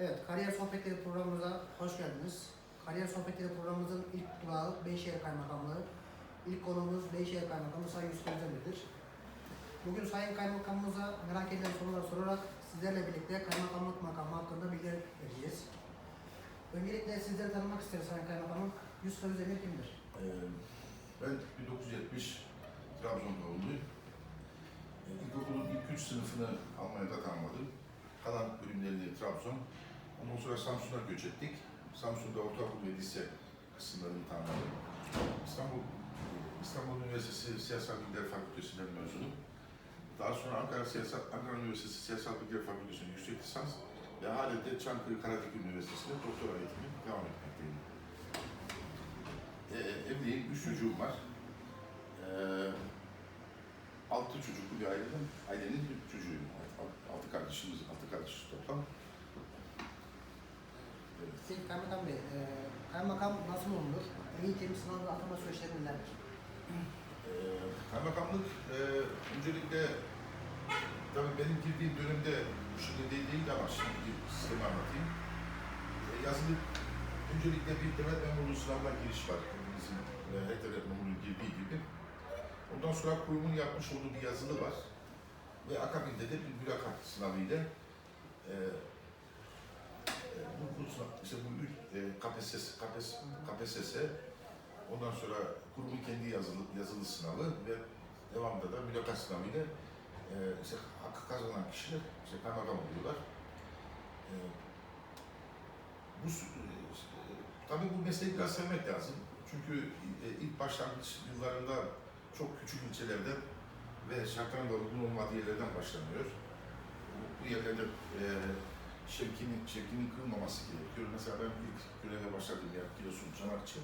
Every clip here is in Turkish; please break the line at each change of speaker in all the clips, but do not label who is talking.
Evet, Kariyer Sohbetleri programımıza hoş geldiniz. Kariyer Sohbetleri programımızın ilk durağı Beyşehir Kaymakamlığı. İlk konuğumuz Beyşehir Kaymakamı Sayın Yusuf Özdemir. Bugün Sayın Kaymakamımıza merak edilen sorular sorarak sizlerle birlikte kaymakamlık makamı hakkında bilgi vereceğiz. Öncelikle sizleri tanımak isteriz Sayın Kaymakamım. Yusuf Özdemir kimdir?
Ee, Ben 1970 Trabzon doğumluyum. Ee, İlkokulun ilk üç sınıfını Almanya'da tamamladım. Kalan bölümlerini Trabzon. Ondan sonra Samsun'a göç ettik. Samsun'da ortaokul ve lise kısımlarını tamamladım. İstanbul, İstanbul Üniversitesi Siyasal Bilgiler Fakültesi'nden mezunum. Daha sonra Ankara Siyasal, Ankara Üniversitesi Siyasal Bilgiler Fakültesi'nin yüksek lisans ve halen de Çankırı Karadik Üniversitesi'nde doktora eğitimi devam etmekteyim. Ee, evliyim, üç çocuğum var. Ee, altı çocuklu bir aileden, ailenin bir çocuğuyum. Altı, altı kardeşimiz, altı kardeşiz toplam.
Peki Kaymakam Bey, e, kaymakam nasıl olunur? Eğitim, sınav ve atama süreçleri nelerdir?
Ee, kaymakamlık e, öncelikle tabii benim girdiğim dönemde bu şekilde değil, değildi ama şimdi sistemi anlatayım. E, yazılı öncelikle bir devlet memurluğu sınavına giriş var. Hepimizin e, her devlet memurluğu girdiği gibi. Ondan sonra kurumun yapmış olduğu bir yazılı var. Ve akabinde de bir mülakat sınavı ile e, e, bu, sınav, işte bu e, KPSS, KPSS, KPSS Ondan sonra kurumun kendi yazılı, yazılı sınavı ve devamında da mülakat sınavı ile e, işte hakkı kazanan kişiler işte kaymakam oluyorlar. E, bu e, e, tabii bu mesleği biraz sevmek lazım. Çünkü e, ilk başlangıç yıllarında çok küçük ilçelerden ve şartların da uygun olmadığı yerlerden başlanıyor. Bu yerlerde e, şevkinin, şevkinin kırılmaması gerekiyor. Mesela ben ilk göreve başladığım yer Giresun Çanakçı.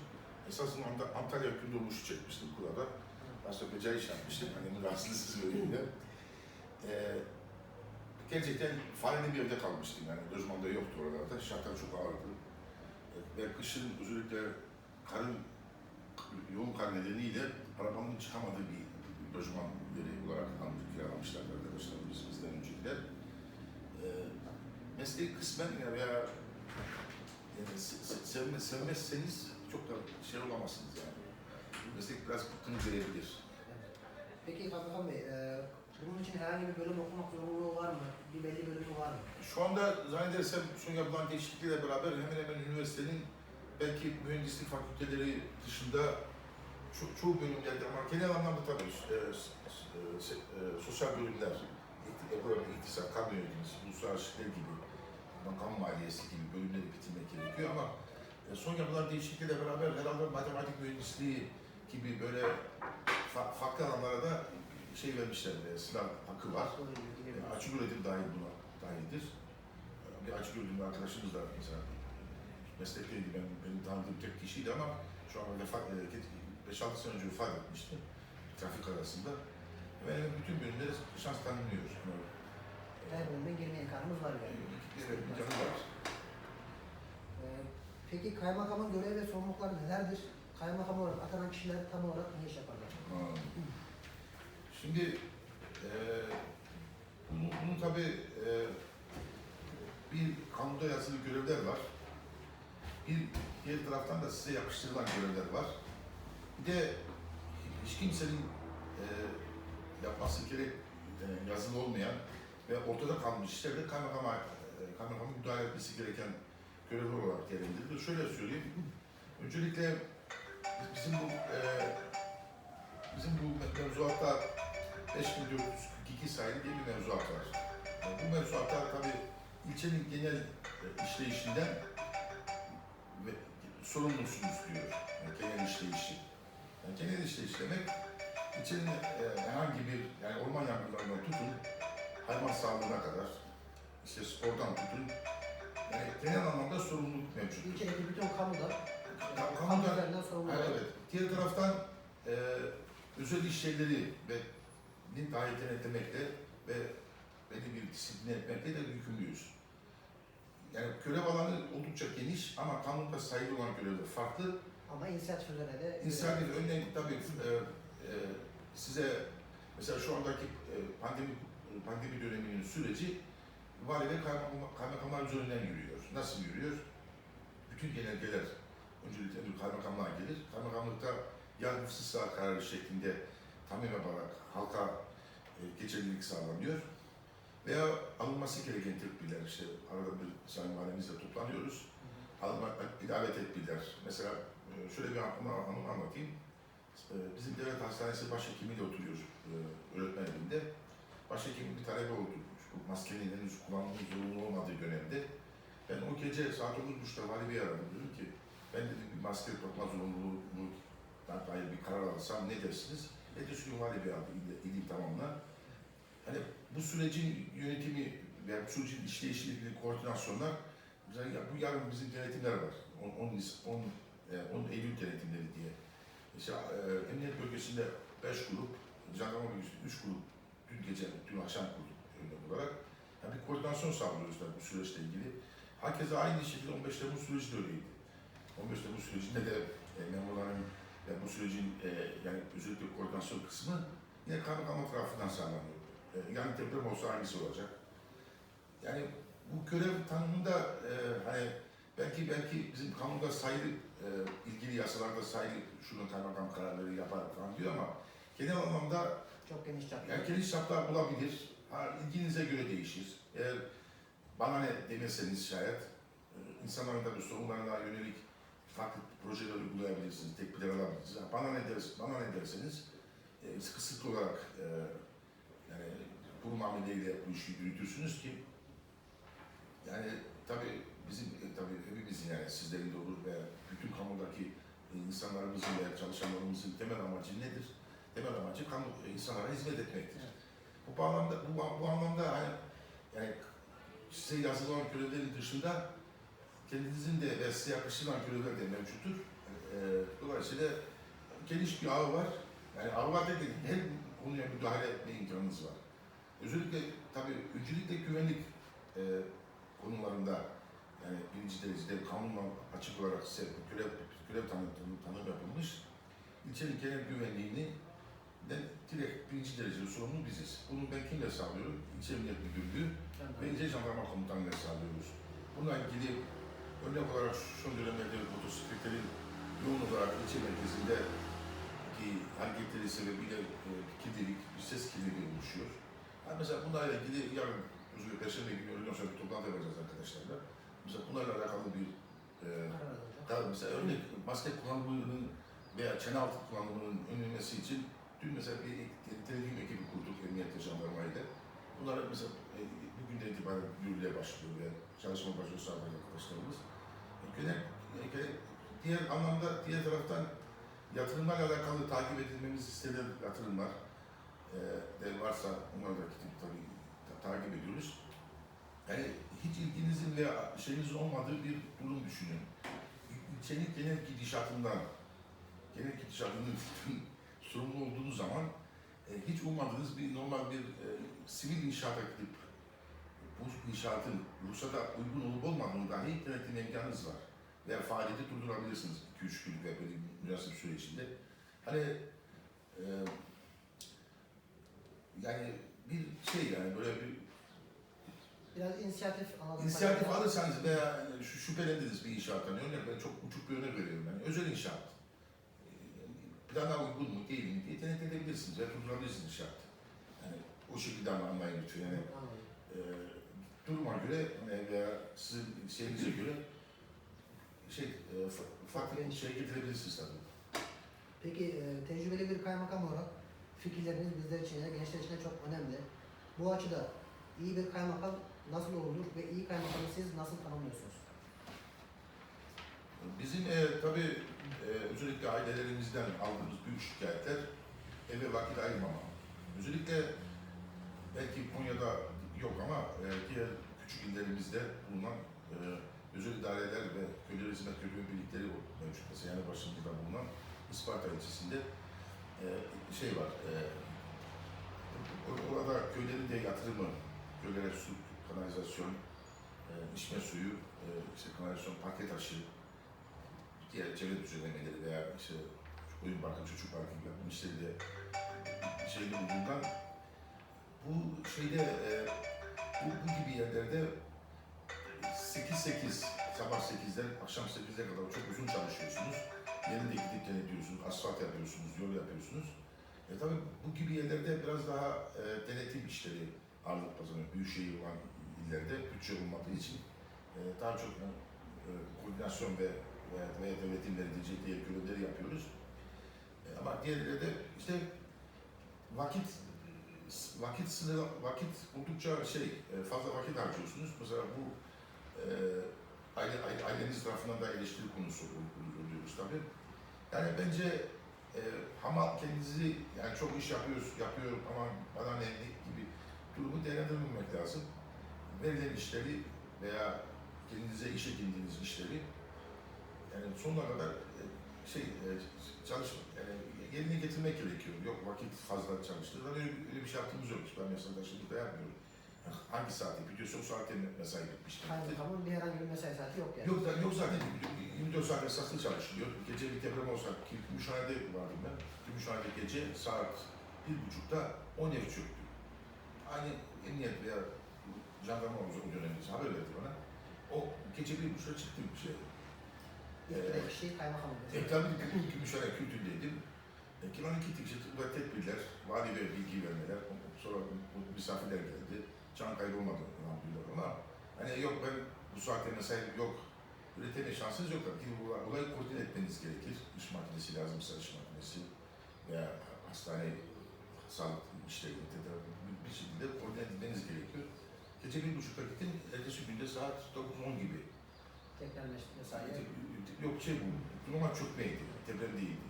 Esasında Ant- Antalya Gündoğmuş'u çekmiştim Kula'da. Başka bir iş yapmıştım. Annemin rahatsızlığı sebebiyle. Ee, gerçekten fareli bir evde kalmıştım yani. Lojmanda yoktu oralarda. Şartlar çok ağırdı. Ee, Ve kışın özellikle karın yoğun kar nedeniyle arabamın çıkamadığı bir lojman yeri olarak almış, kiralamışlar arkadaşlar biz, bizden öncekiler. Ee, mesleği kısmen ya veya yani se- se- sevme, sevmezseniz çok da şey olamazsınız yani. Meslek biraz bıkkınız verebilir.
Peki Kaymakam Bey, e, bunun için herhangi bir bölüm okumak zorunluluğu var mı? Bir belli bölümü var mı?
Şu anda zannedersem son yapılan değişikliklerle beraber hemen hemen üniversitenin belki mühendislik fakülteleri dışında ço çoğu bölümlerde ama genel anlamda tabii e, se- e, sosyal bölümler, ikti- ekonomi, iktisat, kamu yönetimi, uluslararası ilişkiler gibi, makam maliyesi gibi bölümleri bitirmek gerekiyor ama e, son yapılan değişikliklerle beraber herhalde matematik mühendisliği gibi böyle fa- farklı alanlara da şey vermişler, e, sınav hakkı var. E, Açık öğretim dahil buna dahildir. E, Bir açık öğretim arkadaşımız da mesela meslekteydi, ben, benim tanıdığım tek kişiydi ama şu an vefat, 5-6 sene önce vefat etmişti trafik arasında. Ve bütün bölümlere şans tanınıyor. Yani,
Her bölüme girme imkanımız var yani.
imkanı var.
E, peki kaymakamın görev ve sorumlulukları nelerdir? Kaymakam olarak atanan kişiler tam olarak ne iş yaparlar?
Ha. Şimdi e, bunun, bunun tabii e, bir kanuda yazılı görevler var. Bir diğer taraftan da size yapıştırılan görevler var. Bir de hiç kimsenin e, yapması gerek e, yazılı olmayan ve ortada kalmış işlerde kaymakama, e, kaymakamın müdahale etmesi gereken görevler olarak değerlendirilir. Şöyle söyleyeyim. Öncelikle bizim bu e, Bizim bu mevzuatta 5442 sayılı diye bir mevzuat var. E, Bu mevzuatta tabii ilçenin genel e, işleyişinden ve sorumlusunuz diyor. Yani genel işleyişi. Yani genel işleyiş demek ilçenin e, herhangi bir yani orman yangınlarından tutun hayvan sağlığına kadar işte spordan tutun yani genel anlamda sorumluluk mevcut.
İlçedeki bütün kamuda,
Ka-
kamu
kamuda-
üzerinden sorumlu
Ha,
olan
evet. Diğer taraftan e, özel iş yerleri ve ni dahi denetlemekle ve belli bir disipline etmekle de yükümlüyüz. Yani görev alanı oldukça geniş ama kanunda sayılı olan görevler farklı.
ama inisiyatif üzerine de
İnisiyatif örneğin tabii e, e, size mesela şu andaki e, pandemi pandemi döneminin süreci vali ve kaymakam- kaymakamlar üzerinden yürüyor. nasıl yürüyor? Bütün genelgeler öncelikle önce kaymakamlığa gelir. Kaymakamlıkta yargısız sağ kararı şeklinde tamim yaparak halka e, geçerlilik sağlanıyor. Veya alınması gereken tedbirler işte arada bir sayın valimizle toplanıyoruz. Alınma, ilave tedbirler. Mesela e, şöyle bir anı anlatayım. E, Bizim devlet hastanesi başhekimiyle oturuyor e, öğretmen evinde. Başhekimin bir talebe oldu. Bu maskenin henüz kullanımının zorunlu olmadığı dönemde. Ben o gece saat 9.30'da vali Bey'i aradım. Dedim ki ben dedim bir maske takma zorunluluğunu dair bir karar alsam ne dersiniz? Ertesi gün vali Bey aldı il, il tamamla. Hani bu sürecin yönetimi ve bu sürecin işleyişiyle ilgili koordinasyonlar mesela ya bu yarın bizim denetimler var. 10, 10, 10, e, 10 Eylül denetimleri diye. İşte e, emniyet bölgesinde 5 grup, jandarma bölgesinde 3 grup dün gece, dün akşam kurduk örnek olarak. Yani bir koordinasyon sağlıyoruz tabii bu süreçle ilgili. Herkese aynı şekilde 15 Temmuz süreci de öyleydi. 15 Temmuz sürecinde de e, memurların ve bu sürecin e, yani özellikle koordinasyon kısmı yine kaymakamlık tarafından sağlanıyor. E, yani deprem olsa hangisi olacak? Yani bu görev tanımında e, hani belki belki bizim kanunda sayılı e, ilgili yasalarda sayılı şunu kaymakam kararları yapar falan diyor ama genel anlamda
Çok geniş çaplı.
yani geniş çaplar bulabilir. Ha, ilginize göre değişir. Eğer bana ne demezseniz şayet e, insanların tabii sorunlarına yönelik farklı projeler uygulayabilirsiniz, tedbirler alabilirsiniz. Ha, Bana ne ders, bana ne derseniz e, sıkı olarak e, yani bu mameleyle bu işi yürütürsünüz ki yani tabii bizim e, tabii hepimizin yani sizlerin de olur ve bütün kamudaki insanlarımızın veya çalışanlarımızın temel amacı nedir? Temel amacı kamu e, insanlara hizmet etmektir.
Evet.
Bu bağlamda bu, bu anlamda hani yani size yazılan görevlerin dışında kendinizin de ve size yakıştırılan görevler de mevcuttur. E, dolayısıyla geniş bir ağ var. Yani ağ var derken her konuya müdahale etme imkanınız var. Özellikle tabii öncelikle güvenlik e, konularında yani birinci derecede kanunla açık olarak size görev, görev tanım, tanım yapılmış. İlçenin genel güvenliğini de direkt birinci derecede sorumlu biziz. Bunu ben kimle sağlıyorum? İlçe Emniyet Müdürlüğü ve İlçe Jandarma Komutanlığı'yla sağlıyoruz. Bununla ilgili örnek olarak son dönemlerde motosikletlerin yoğun olarak ilçe merkezinde ki hareketleri sebebiyle e, kirlilik, bir ses kirliliği oluşuyor. Yani mesela bunlarla ilgili yarın özür Perşembe günü öğleden sonra bir toplantı yapacağız arkadaşlarla. Mesela bunlarla alakalı bir e, mesela örnek maske kullanımının veya çene altı kullanımının önlenmesi için dün mesela bir denetim ekibi kurduk emniyette jandarmayla. Bunlar mesela e, bugünden itibaren yürürlüğe başlıyor ve çalışma başlıyor sağlayan arkadaşlarımız. E, genel, e, genel- diğer anlamda diğer taraftan yatırımlarla alakalı takip edilmemiz istenen yatırımlar e, de varsa onları da gidip tabii ta- takip ediyoruz. Yani hiç ilginizin veya şeyinizin olmadığı bir durum düşünün. İlçenin genel gidişatından, genel gidişatının sorumlu olduğunuz zaman e, hiç ummadığınız bir normal bir e, sivil inşaata gidip bu inşaatın ruhsata uygun olup olmadığını dahi denetim imkanınız var. Veya faaliyeti durdurabilirsiniz 2-3 gün ve böyle bir münasip süre içinde. Hani e, yani bir şey yani böyle bir
Biraz inisiyatif anladım.
İnisiyatif alırsanız veya şu şüphelendiniz bir inşaattan, örnek ben çok uçuk bir örnek veriyorum yani, özel inşaat. Plana uygun mu değil mi diye denetleyebilirsiniz ve durdurabilirsiniz inşaat. Yani o şekilde anlayın lütfen yani e, duruma göre e, veya sizin şeyinize göre şey, e, fa- farklı bir şey getirebilirsiniz tabii.
Peki e, tecrübeli bir kaymakam olarak fikirleriniz bizler için, yani gençler için de çok önemli. Bu açıda iyi bir kaymakam nasıl olur ve iyi kaymakamı siz nasıl tanımlıyorsunuz?
Bizim e, tabii özellikle ailelerimizden aldığımız büyük şikayetler eve vakit ayırmama. Özellikle belki Konya'da yok ama e, diğer küçük illerimizde bulunan e, özel idareler ve köyler hizmet köylü birlikleri mevcut. Mesela yani başında bulunan Isparta ilçesinde e, şey var. E, or- orada köylerin de yatırımı, köylere su, kanalizasyon, e, içme suyu, e, işte kanalizasyon, parke taşı, diğer çevre düzenlemeleri veya işte oyun parkı, çocuk parkı gibi yapım işleri de şeyde bulunduğundan bu şeyde e, bu, bu gibi yerlerde 8-8, sabah 8'den akşam 8'e kadar çok uzun çalışıyorsunuz. Yerinde gidip denetliyorsunuz, asfalt yapıyorsunuz, yol yapıyorsunuz. E tabii bu gibi yerlerde biraz daha e, denetim işleri ağırlık kazanıyor. Büyük şehir olan illerde bütçe olmadığı için e, daha çok e, koordinasyon ve veya, devletin verdiği diğer yapıyoruz. E, ama diğerleri de işte vakit vakit sınırı vakit oldukça şey e, fazla vakit harcıyorsunuz. Mesela bu e, aile, aile, aileniz tarafından da eleştiri konusu ol- ol- oluyoruz tabii. Yani bence e, ama kendinizi yani çok iş yapıyoruz, yapıyor ama bana ne gibi durumu değerlendirmemek lazım. Verilen işleri veya kendinize iş edindiğiniz işleri yani sonuna kadar e, şey e, çalış yani yerine getirmek gerekiyor. Yok vakit fazla çalıştırdı. Öyle, öyle bir şey yaptığımız yok. Ben mesela taşıdıkta yapmıyorum. Yani hangi saatte bitiyorsa o saatte mesai bitmiştir.
Kaymakamın bir herhangi bir mesai saati yok yani.
Yok, da- yok zaten 24 saat esaslı çalışılıyor. Gece bir deprem olsa ki Gümüşhane'de vardım ben. Gümüşhane'de gece saat bir buçukta 10 ev çöktü. Aynı emniyet veya jandarma o dönemde haber verdi bana. O gece bir buçukta çıktım bir şey.
İlk direkt kişi kaymakamın.
E tabii ki Gümüşhane kültürdeydim. E, ki 12 tikşit ve tedbirler, vali ve bilgi vermeler, sonra bu misafirler geldi. Can kaybı olmadı elhamdülillah ama hani yok ben bu saatte mesai yok, üreteme şansınız yok tabii ki bu olayı koordine etmeniz gerekir. İş makinesi lazımsa iş makinesi veya hastane sağlık işleri tedavi bir, bir şekilde koordine etmeniz gerekiyor. Gece bir buçukta gittim, ertesi günde saat 9-10 gibi
Mes- mesai.
Yok şey bu, normal çökmeydi, deprem değildi.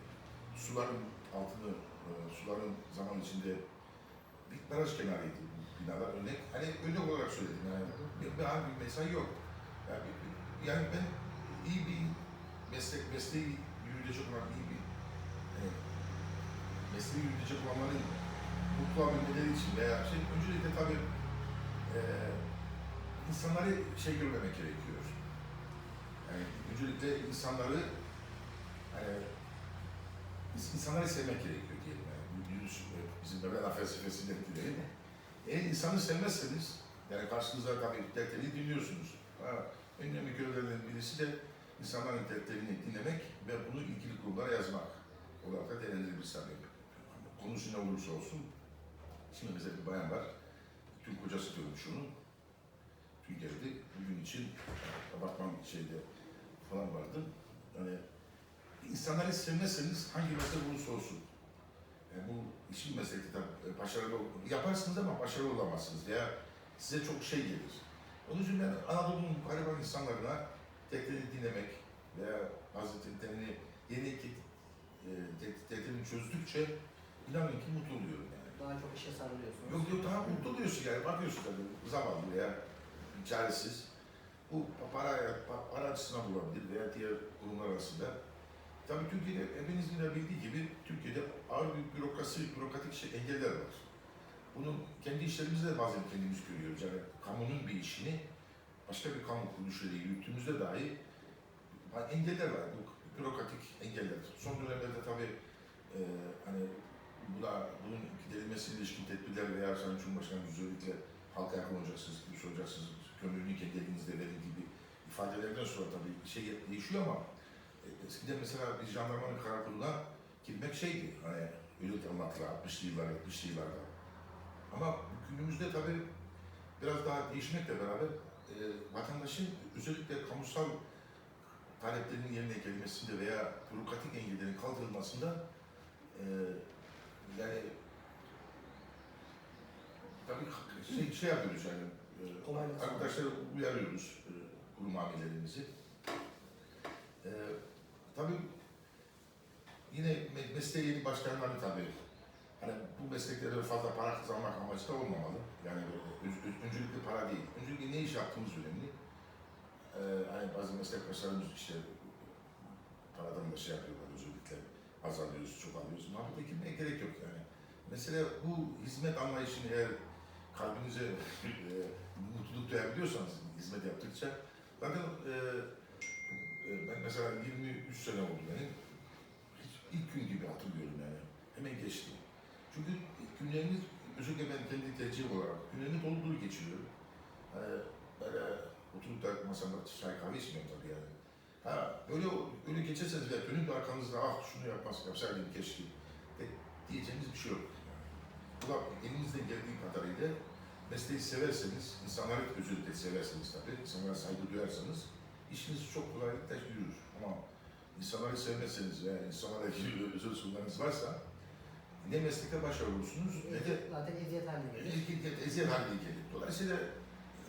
Suların altını, e, suların zaman içinde bir baraj kenarıydı bu binalar örnek. Hani örnek olarak söyledim yani. Bir, bir, bir mesai yok. Yani, bir- yani ben iyi bir meslek, mesleği yürütecek olan iyi bir e, mesleği yürütecek olanların mutlu olabilmeleri için veya şey, öncelikle tabii e, insanları şey görmemek gerekiyor. Yani öncelikle insanları e, ins- insanları sevmek gerekiyor diyelim yani. E, bizim Mevlana felsefesinden diyelim. Eğer insanı sevmezseniz yani karşınızda tabii dertlerini dinliyorsunuz. Ha, en önemli görevlerden birisi de insanların dertlerini dinlemek ve bunu ilgili kurumlara yazmak olarak da değerlendirebiliriz tabii. Konusu ne olursa olsun. Şimdi mesela bir bayan var. Tüm kocası diyormuş onun. Tüm geldi. Bugün için apartman şeyde falan vardı. Yani insanları sevmezseniz hangi meslek olursa olsun. Yani bu işin meslekte tabii başarılı yaparsınız ama başarılı olamazsınız veya size çok şey gelir. Onun için ben Anadolu'nun gariban insanlarına teklerini dinlemek veya bazı teklerini yeni e, teklerini çözdükçe inanın ki mutlu oluyorum yani.
Daha çok işe sarılıyorsunuz.
Yok yok daha mutlu oluyorsun yani bakıyorsun tabii zavallı veya çaresiz. Bu para, pa- para açısından olabilir veya diğer kurumlar arasında. Tabii Türkiye'de hepinizin de bildiği gibi Türkiye'de ağır bir bürokrasi, bürokratik şey, engeller var. Bunun kendi işlerimizde de bazen kendimiz görüyoruz. Yani kamunun bir işini başka bir kamu kuruluşuyla yürüttüğümüzde dahi engeller var. Bu bürokratik engeller. Son dönemlerde tabii e, hani bu da bunun giderilmesine ilişkin tedbirler veya Sayın Cumhurbaşkanı özellikle halka yakın olacaksınız, soracaksınız, gönlünü kendi elinizde verin gibi ifadelerden sonra tabii şey değişiyor ama e, eskiden mesela bir jandarmanın karakoluna girmek şeydi, hani öyle anlattılar 60'lı yıllar, 70'li yıllarda. Ama günümüzde tabii biraz daha değişmekle beraber e, vatandaşın özellikle kamusal taleplerinin yerine gelmesinde veya bürokratik engellerin kaldırılmasında e, yani tabii şey, şey yapıyoruz yani e,
Kolaylık
arkadaşları uyarıyoruz e, kurum amirlerimizi. E, tabii yine me- mesleğe yeni başlayanların tabii hani bu mesleklerde fazla para kazanmak amacı da olmamalı. Yani böyle öncelikle para değil. Öncelikle ne iş yaptığımız önemli. E, hani bazı meslektaşlarımız işte paradan da şey yapıyorlar özellikle az alıyoruz, çok alıyoruz. Muhabbete girmeye gerek yok yani. Mesela bu hizmet anlayışını eğer kalbinize e, mutluluk duyabiliyorsanız hizmet yaptıkça zaten e, e, ben mesela 23 sene oldu benim. Hiç ilk gün gibi hatırlıyorum yani. Hemen geçti. Çünkü günlerimiz, özellikle ben kendi tercihim olarak günlerimi dolu dolu geçiriyorum. E, böyle Oturup da masada çay kahve içmiyorum tabii yani. Ha böyle öyle geçerseniz de dönüp arkanızda ah şunu yapmaz yapsaydım keşke de, diyeceğiniz bir şey yok. Bu da elinizden geldiği kadarıyla mesleği severseniz, insanları özellikle severseniz tabii, insanlara saygı duyarsanız işiniz çok kolaylıkla yürür. Ama insanları sevmezseniz veya insanlara ilgili özel sorunlarınız varsa ne meslekte başarılı olursunuz ne de
Zaten eziyet haline gelir.
eziyet, eziyet haline gelir. Dolayısıyla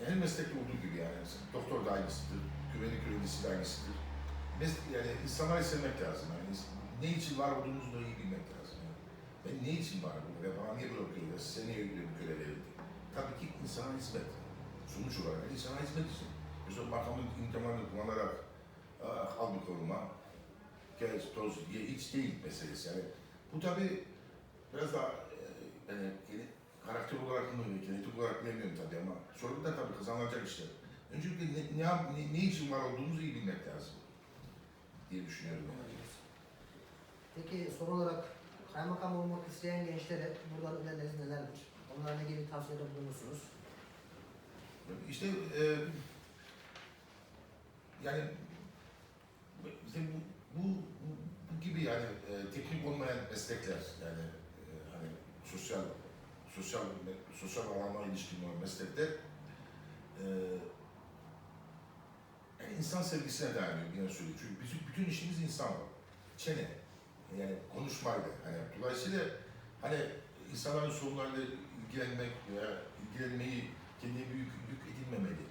her meslekte olduğu gibi yani mesela doktor da aynısıdır, güvenlik görevlisi de aynısıdır. Meslek, yani insanları sevmek lazım. Yani ne için var olduğunuzu da iyi bilmek lazım. Yani. Ben ne için var burada ve bana niye görev, size niye bir görev? Tabii ki insana hizmet. Sonuç olarak insana hizmet için. Mesela makamın imkanlarını kullanarak al bir koruma, gel toz ye iç değil meselesi. Yani bu tabii biraz daha e, yani gene- karakter olarak mı, genetik olarak bilemiyorum tabii ama sorun da tabii kazanılacak işte. Öncelikle ne, ne, ne, için var olduğumuzu iyi bilmek lazım diye düşünüyorum. Yani.
Peki son olarak kaymakam olmak isteyen gençlere buradan önerileriniz nelerdir? Onlara ne gibi tavsiyede bulunursunuz?
İşte e, yani işte bu, bu, bu, bu gibi yani e, teknik olmayan meslekler yani e, hani sosyal sosyal sosyal alana ilişkin olan meslekler e, insan sevgisine dayanıyor yine söyleyeyim. Çünkü bizim bütün işimiz insan çene yani konuşmayla hani dolayısıyla hani insanların sorunlarıyla ilgilenmek veya ilgilenmeyi kendine büyük yük edinmemeli.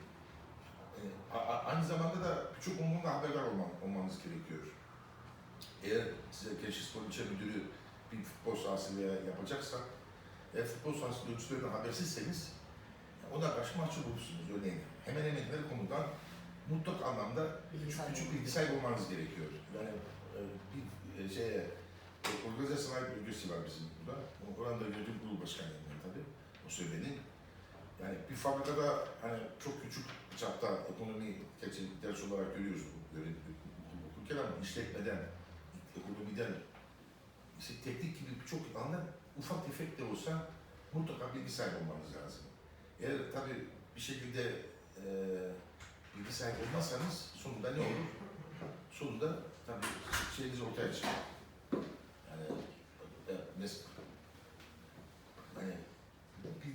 Yani a- aynı zamanda da birçok konuda haberdar olman, olmanız gerekiyor. Eğer size Gençlik Spor İlçe Müdürü bir futbol sahası veya yapacaksa, eğer futbol sahası ölçülerine habersizseniz ona karşı mahcup olursunuz örneğin. Hemen hemen her konudan mutlak anlamda
Bilgi
küçük, bilgi sahibi olmanız gerekiyor. Yani e, bir e, şeye, e, organize sanayi bölgesi var bizim burada. Oranın da yönetim kurulu başkanıyım söylenin. Yani bir fabrikada hani çok küçük çapta ekonomi gerçi ders olarak görüyoruz bu böyle okurken ama işletmeden, ekonomiden, işte teknik gibi birçok alanda ufak tefek de olsa mutlaka bilgi sahibi olmanız lazım. Eğer tabii bir şekilde e, bilgi olmazsanız sonunda ne olur? Sonunda tabii şeyiniz ortaya çıkar. Yani e, mes- hani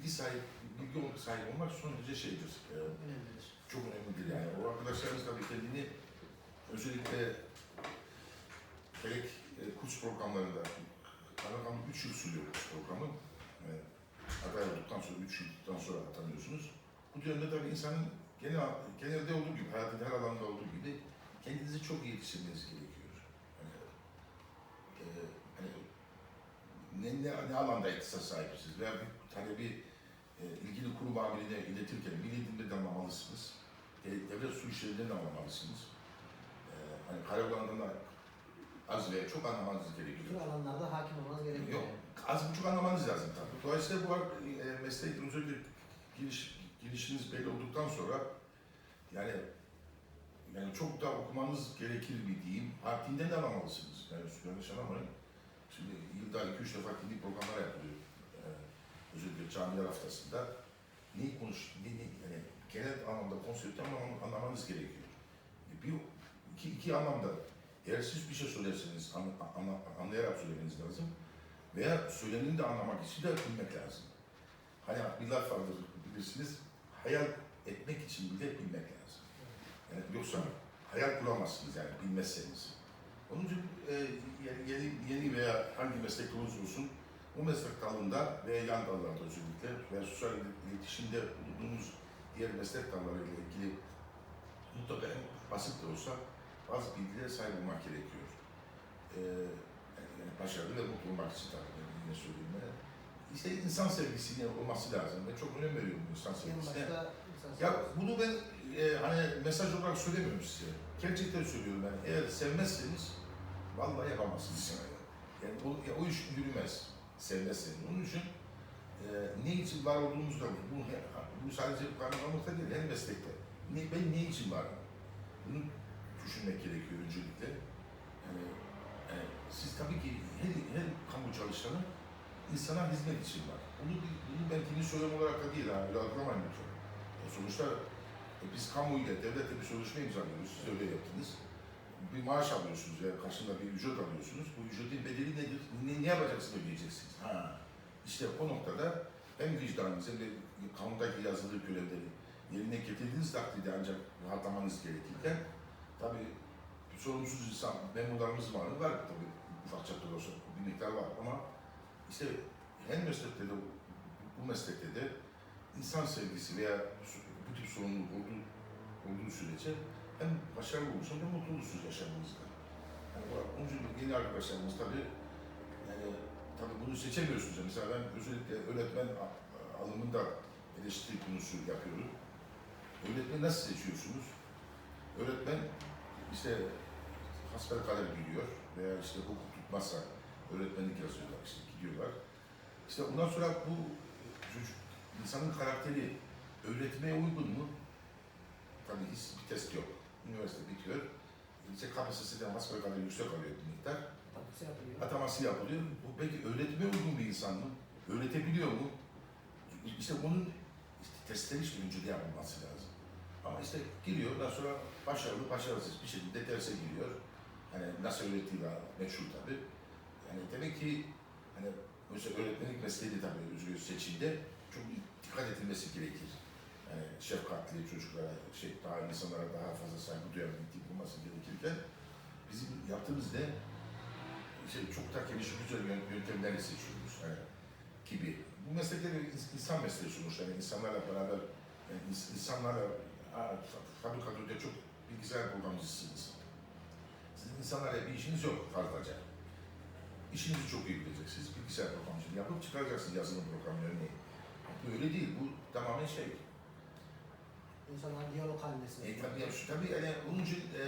bilgi sahibi, bilgi ol- sahibi olmak son derece şeydir. e,
Önemlidir.
çok önemlidir yani. O arkadaşlarımız tabii kendini özellikle gerek e, kurs programlarında Kanakan 3 yıl sürüyor kurs programı. E, aday olduktan sonra 3 yıldan sonra atanıyorsunuz. Bu dönemde tabii insanın genel, genelde olduğu gibi, hayatın her alanda olduğu gibi kendinizi çok iyi yetiştirmeniz gerekiyor. Yani, e, hani, ne, ne, ne alanda ihtisas sahipsiniz veya bir talebi ilgili kurum amirine iletirken milli dilde de anlamalısınız. De- Devlet su işlerinden de anlamalısınız. E, hani karayollarından da az veya çok anlamanız
Bütün
gerekiyor.
alanlarda hakim olmanız gerekiyor.
Yok, az buçuk anlamanız lazım tabii. Dolayısıyla bu e, meslek özellikle giriş, girişiniz belli olduktan sonra yani yani çok da okumanız gerekir mi diyeyim. Harfinden de anlamalısınız. Yani yanlış anlamayın. Şimdi yılda iki üç defa dini programlar yapılıyor. Özellikle camiler haftasında. Neyi konuş, ne, ne, yani genel anlamda konsepti anlam- anlamanız gerekiyor. Bir, iki, iki anlamda. Eğer siz bir şey söylerseniz anla, anla, anlayarak söylemeniz lazım. Veya söyleneni de anlamak için de bilmek lazım. Hani bir laf vardır bilirsiniz. Hayal etmek için bile bilmek lazım. Yani yoksa hayal kuramazsınız yani bilmezseniz. Onun için e, yeni, yeni veya hangi meslekte olursa olsun o meslek dalında veya yan dallarda özellikle veya sosyal iletişimde bulunduğunuz diğer meslek dallarıyla ilgili mutlaka en basit de olsa bazı bilgilere sahip olmak gerekiyor. Ee, yani başarılı ve mutlu olmak için tabii ben yine söyleyeyim. Ben. İşte insan sevgisi yine olması lazım. Ben çok önem veriyorum bu insan sevgisine. Ya bunu ben e, hani mesaj olarak söylemiyorum size. Gerçekten söylüyorum ben. Eğer sevmezseniz vallahi yapamazsınız yani. Yani o, ya, o iş yürümez. Sevmezseniz. Onun için e, ne için var olduğumuzda bu, bu sadece kaymakamlıkta değil, her meslekte. Ne, ben ne için varım? Bunu düşünmek gerekiyor öncelikle. Yani, yani siz tabii ki her, her kamu çalışanı insana hizmet için var. Bunu, bunu ben dini söylem olarak da değil, ha, öyle algılamayın lütfen. Ya sonuçta E biz kamuyla, devletle bir sözleşme imzalıyoruz. Siz öyle yaptınız. Bir maaş alıyorsunuz veya karşında bir ücret alıyorsunuz. Bu ücretin bedeli nedir? Ne, ne yapacaksınız ödeyeceksiniz. Ha. İşte o noktada hem vicdanınız hem de kanundaki yazılı görevleri yerine getirdiğiniz takdirde ancak rahatlamanız gerekirken tabii sorumsuz insan memurlarımız var mı? Var tabii ufak çapta olsa bir miktar var ama işte her meslekte de bu meslekte de insan sevgisi veya bu tip sorumluluk olduğu, olduğu sürece hem başarılı olursunuz hem mutlu olursunuz yaşamınızda. Yani onun için yeni arkadaşlarımız tabii yani tabii bunu seçemiyorsunuz. Mesela ben özellikle öğretmen alımında eleştiri konusu yapıyorum. Öğretmeni nasıl seçiyorsunuz? Öğretmen işte hasbelkader biliyor veya işte hukuk tutmazsa öğretmenlik yazıyorlar işte gidiyorlar. İşte ondan sonra bu çocuk, insanın karakteri öğretmeye uygun mu? Tabii hiç bir test yok. Üniversite bitiyor. Lise kapasitesinden hasbelkader yüksek alıyor bir miktar.
Tatlısı yapılıyor.
Ataması yapılıyor. Bu peki öğretmeye uygun bir insan mı? Öğretebiliyor mu? İşte bunun işte testleri işte öncede yapılması lazım. Ama işte giriyor, ondan sonra başarılı, başarısız bir şekilde derse giriyor. Hani nasıl öğrettiği de meçhul tabii. Yani demek ki hani mesela öğretmenlik mesleği de tabii özgür seçimde çok dikkat edilmesi gerekir. Yani şefkatli çocuklara, şey, daha insanlara daha fazla saygı duyan bir olması gerekirken bizim yaptığımız ne? şey, çok da yön- yöntemlerle seçiyoruz yani, gibi. Bu ins- insan mesleği sonuçta. Yani insanlarla beraber, yani ins- insanlarla, fabrikatörde çok bilgisayar programcısınız. Sizin insanlarla bir işiniz yok fazlaca. İşinizi çok iyi bileceksiniz. Bilgisayar programcılığı yapıp çıkaracaksınız yazılım programı örneğin. Bu öyle değil. Bu tamamen şey.
İnsanlar diyalog halindesiniz.
E, tabii, ya, şu, tabii yani onun için e,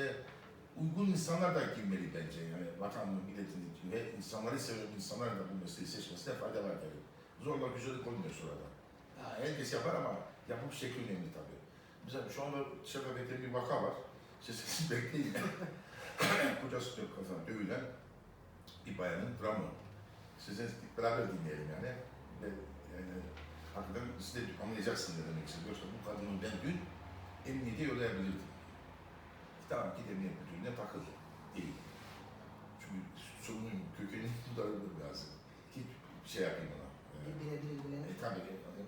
uygun insanlar da girmeli bence. Yani vatanın, milletin ve insanları seven insanların da bu mesleği seçmesine fayda var tabii. Zorla güzellik olmuyor sonradan. Ha, herkes yapar ama yapım şekli önemli tabii. Mesela şu anda dışarıda bekleyen bir vaka var. İşte siz bekleyin. Kocası dök kafana dövülen bir bayanın dramı. Size beraber dinleyelim yani. Ve yani hakikaten siz de anlayacaksınız ne demek istiyorum. Yoksa bu kadını ben dün emniyete yollayabilirdim. Tamam git emniyet müdürlüğüne takıl. Değil. Çünkü sorunun kökenini tutarılır lazım. Bir şey yapayım ona.
Bile bile bile.
e, tabii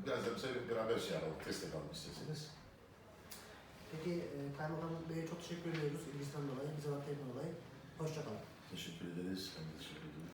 biraz da mesela beraber şey yapalım, test yapalım isterseniz.
Peki e, Kaymakam Bey'e çok teşekkür ediyoruz ilgisinden dolayı, bize vaktinden dolayı. Hoşçakalın.
Teşekkür ederiz. Ben de teşekkür ederim.